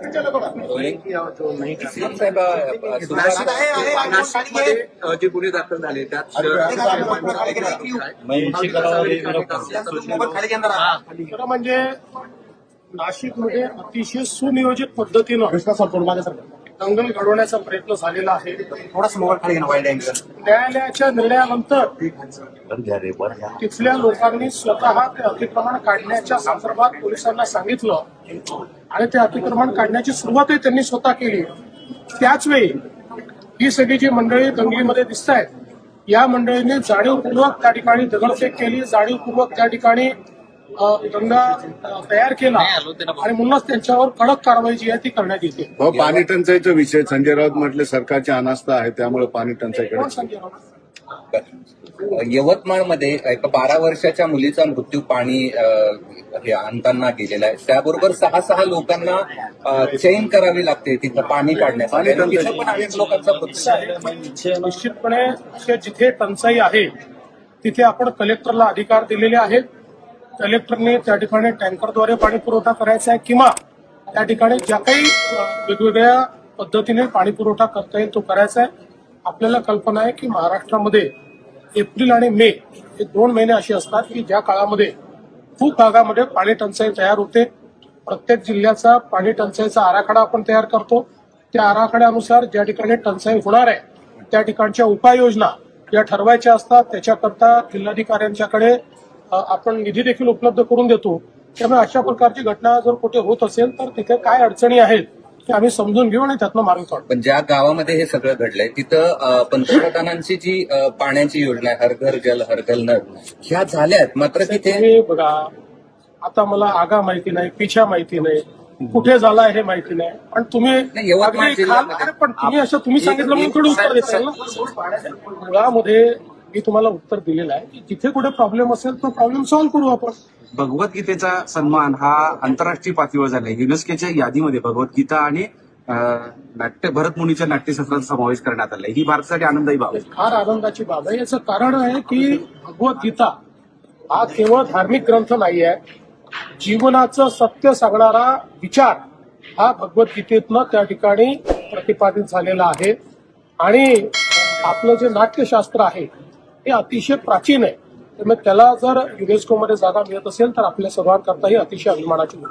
जे गुन्हे दाखल झाले त्यात म्हणजे नाशिकमध्ये अतिशय सुनियोजित पद्धतीनं दंगल घडवण्याचा प्रयत्न झालेला आहे. थोडासा मोबाईल खाली घे ना वाईड अँगल न्यायालयाच्या निर्णयानंतर तिथल्या लोकांनी स्वतः ते अतिक्रमण काढण्याच्या संदर्भात पोलिसांना सांगितलं आणि ते अतिक्रमण काढण्याची सुरुवातही त्यांनी स्वतः केली. त्याच वेळी ही सगळी जी मंडळी दंगलीमध्ये दिसत आहेत या मंडळींनी जाणीवपूर्वक त्या ठिकाणी दगडफेक केली. जाणीवपूर्वक त्या ठिकाणी दंगा अ, तयार केला आणि म्हणूनच त्यांच्यावर कडक कारवाई जी आहे ती करण्यात येते. भाऊ पाणी टंचाईचा विषय. संजय राऊत म्हटले सरकारची अनास्था आहे त्यामुळे पाणी टंचाईकडे? यवतमाळमध्ये एक बारा वर्षाच्या मुलीचा मृत्यू पाणी हे आणताना गेलेला आहे. त्याबरोबर सहा सहा लोकांना अ, चैन करावी लागते तिथं पाणी काढण्यासाठी. पण अनेक लोकांचा. निश्चितपणे जिथे टंचाई आहे तिथे आपण कलेक्टरला अधिकार दिलेले आहेत. कलेक्टरने त्या ठिकाणी टँकरद्वारे पाणी पुरवठा करायचा आहे किंवा त्या ठिकाणी ज्या काही वेगवेगळ्या पद्धतीने पाणी पुरवठा करता येईल तो करायचा आहे. आपल्याला कल्पना आहे की महाराष्ट्रामध्ये एप्रिल आणि मे हे दोन महिने असे असतात की ज्या काळामध्ये खूप भागामध्ये पाणी टंचाई तयार होते. प्रत्येक जिल्ह्याचा पाणी टंचाईचा आराखडा आपण तयार करतो. त्या आराखड्यानुसार ज्या ठिकाणी टंचाई होणार आहे त्या ठिकाणच्या उपाययोजना या ठरवायच्या असतात. त्याच्याकरता जिल्हाधिकाऱ्यांच्याकडे आपण निधी देखील उपलब्ध करून देतो. त्यामुळे अशा प्रकारची घटना जर कुठे होत असेल तर तिथे काय अडचणी आहेत ते आम्ही समजून घेऊ आणि त्यातनं मार्ग काढू. पण ज्या गावामध्ये हे सगळं घडलंय तिथं पंतप्रधानांची जी पाण्याची योजना आहे हर घर जल हर घर नळ ह्या झाल्यात. मात्र तिथे बघा आता मला आगा माहिती नाही पिछा माहिती नाही कुठे झाला हे माहिती नाही. पण तुम्ही पण तुम्ही असं तुम्ही सांगितलं म्हणून थोडी उत्तर देता ना. मुळामध्ये मी तुम्हाला उत्तर दिलेलं आहे की जिथे कुठे प्रॉब्लेम असेल तो प्रॉब्लेम सॉल्व्ह करू आपण. भगवद्गीतेचा सन्मान हा आंतरराष्ट्रीय पातळीवर झालाय. युनेस्कोच्या यादीमध्ये भगवद्गीता आणि नाट्य भरत मुनीच्या नाट्यशास्त्राचा समावेश करण्यात आलाय. ही भारतासाठी आनंदायी बाब आहे. फार आनंदाची बाब आहे. याचं कारण आहे की भगवद्गीता हा केवळ धार्मिक ग्रंथ नाही आहे जीवनाचं सत्य सांगणारा विचार हा भगवद्गीतेतनं त्या ठिकाणी प्रतिपादित झालेला आहे. आणि आपलं जे नाट्यशास्त्र आहे हे अतिशय प्राचीन आहे त्यामुळे त्याला जर युनेस्कोमध्ये जागा मिळत असेल तर आपल्या सर्वांकरता ही अतिशय अभिमानाची गोष्ट आहे.